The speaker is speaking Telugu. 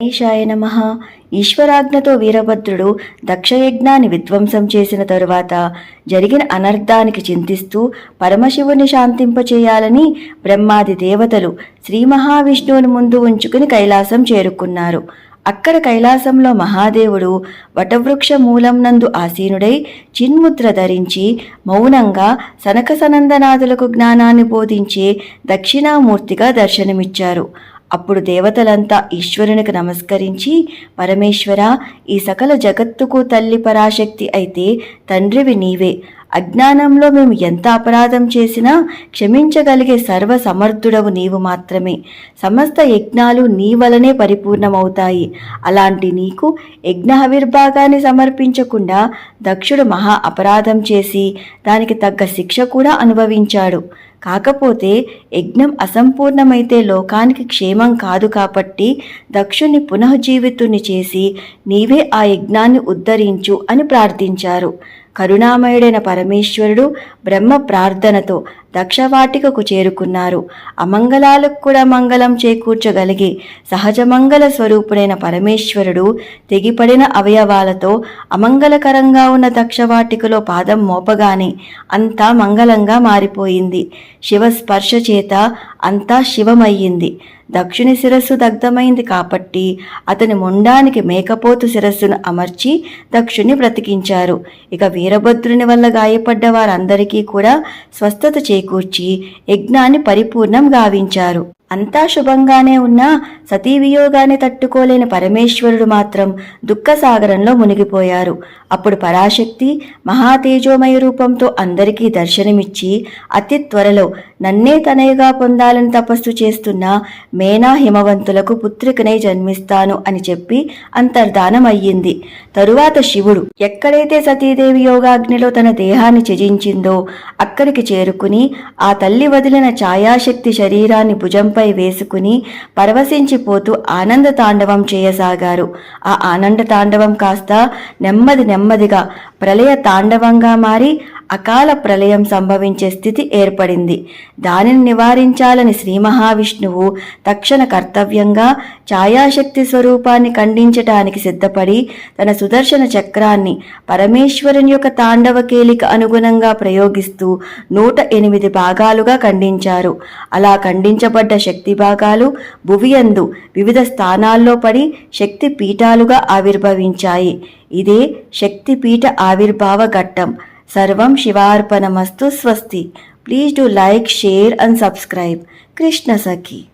గణేశాయ నమ. ఈశ్వరాజ్ఞతో వీరభద్రుడు దక్షయజ్ఞాన్ని విధ్వంసం చేసిన తరువాత జరిగిన అనర్థానికి చింతిస్తూ పరమశివుని శాంతింపచేయాలని బ్రహ్మాది దేవతలు శ్రీ మహావిష్ణువుని ముందు ఉంచుకుని కైలాసం చేరుకున్నారు. అక్కడ కైలాసంలో మహాదేవుడు వటవృక్ష మూలం నందు ఆసీనుడై చిన్ముద్ర ధరించి మౌనంగా సనక సనందనాథులకు జ్ఞానాన్ని బోధించే దక్షిణామూర్తిగా దర్శనమిచ్చారు. అప్పుడు దేవతలంతా ఈశ్వరునికి నమస్కరించి పరమేశ్వర ఈ సకల జగత్తుకు తల్లి పరాశక్తి అయితే తండ్రివి నీవే. అజ్ఞానంలో మేము ఎంత అపరాధం చేసినా క్షమించగలిగే సర్వ సమర్థుడవు నీవు మాత్రమే. సమస్త యజ్ఞాలు నీ వలనే పరిపూర్ణమవుతాయి. అలాంటి నీకు యజ్ఞ ఆవిర్భాగాన్ని సమర్పించకుండా దక్షుడు మహా అపరాధం చేసి దానికి తగ్గ శిక్ష కూడా అనుభవించాడు. కాకపోతే యజ్ఞం అసంపూర్ణమైతే లోకానికి క్షేమం కాదు కాబట్టి దక్షుణ్ణి పునఃజీవితుని చేసి నీవే ఆ యజ్ఞాన్ని ఉద్ధరించు అని ప్రార్థించారు. కరుణామయుడైన పరమేశ్వరుడు బ్రహ్మ ప్రార్థనతో దక్షవాటికకు చేరుకున్నారు. అమంగళాలకు కూడా మంగళం చేకూర్చగలిగే సహజమంగళ స్వరూపుడైన పరమేశ్వరుడు తెగిపడిన అవయవాలతో అమంగళకరంగా ఉన్న దక్షవాటికలో పాదం మోపగానే అంతా మంగళంగా మారిపోయింది. శివ స్పర్శ చేత అంతా శివమయ్యింది. దక్షుని శిరస్సు దగ్ధమైంది కాబట్టి అతని ముండానికి మేకపోతు శిరస్సును అమర్చి దక్షుణ్ణి బ్రతికించారు. ఇక వీరభద్రుని వల్ల గాయపడ్డ వారందరికీ కూడా స్వస్థత చేకూర్చి యజ్ఞాన్ని పరిపూర్ణం గావించారు. అంతా శుభంగానే ఉన్నా సతీ వియోగాన్ని తట్టుకోలేని పరమేశ్వరుడు మాత్రం దుఃఖసాగరంలో మునిగిపోయారు. అప్పుడు పరాశక్తి మహాతేజోమయ రూపంతో అందరికీ దర్శనమిచ్చి అతి త్వరలో నన్నే తనయగా పొందాలని తపస్సు చేస్తున్న మేనా హిమవంతులకు పుత్రికనై జన్మిస్తాను అని చెప్పి అంతర్ధానం అయ్యింది తరువాత శివుడు ఎక్కడైతే సతీదేవి యోగాగ్నిలో తన దేహాన్ని త్యజించిందో అక్కడికి చేరుకుని ఆ తల్లి వదిలిన ఛాయాశక్తి శరీరాన్ని భుజంపై వేసుకుని పరవశించిపోతూ ఆనంద తాండవం చేయసాగారు. ఆ ఆనంద తాండవం కాస్త నెమ్మది నెమ్మదిగా ప్రళయ తాండవంగా మారి అకాల ప్రళయం సంభవించే స్థితి ఏర్పడింది. దానిని నివారించాలని శ్రీ మహావిష్ణువు తక్షణ కర్తవ్యంగా ఛాయాశక్తి స్వరూపాన్ని ఖండించటానికి సిద్ధపడి తన సుదర్శన చక్రాన్ని పరమేశ్వరుని యొక్క తాండవ కేలిక అనుగుణంగా ప్రయోగిస్తూ నూట ఎనిమిది భాగాలుగా ఖండించారు. అలా ఖండించబడ్డ శక్తి భాగాలు భువియందు వివిధ స్థానాల్లో పడి శక్తి పీఠాలుగా ఆవిర్భవించాయి. ఇదే శక్తిపీఠ ఆవిర్భావ ఘట్టం. సర్వం శివార్పణమస్తు స్వస్తి. Please do like share and subscribe Krishna Sakhi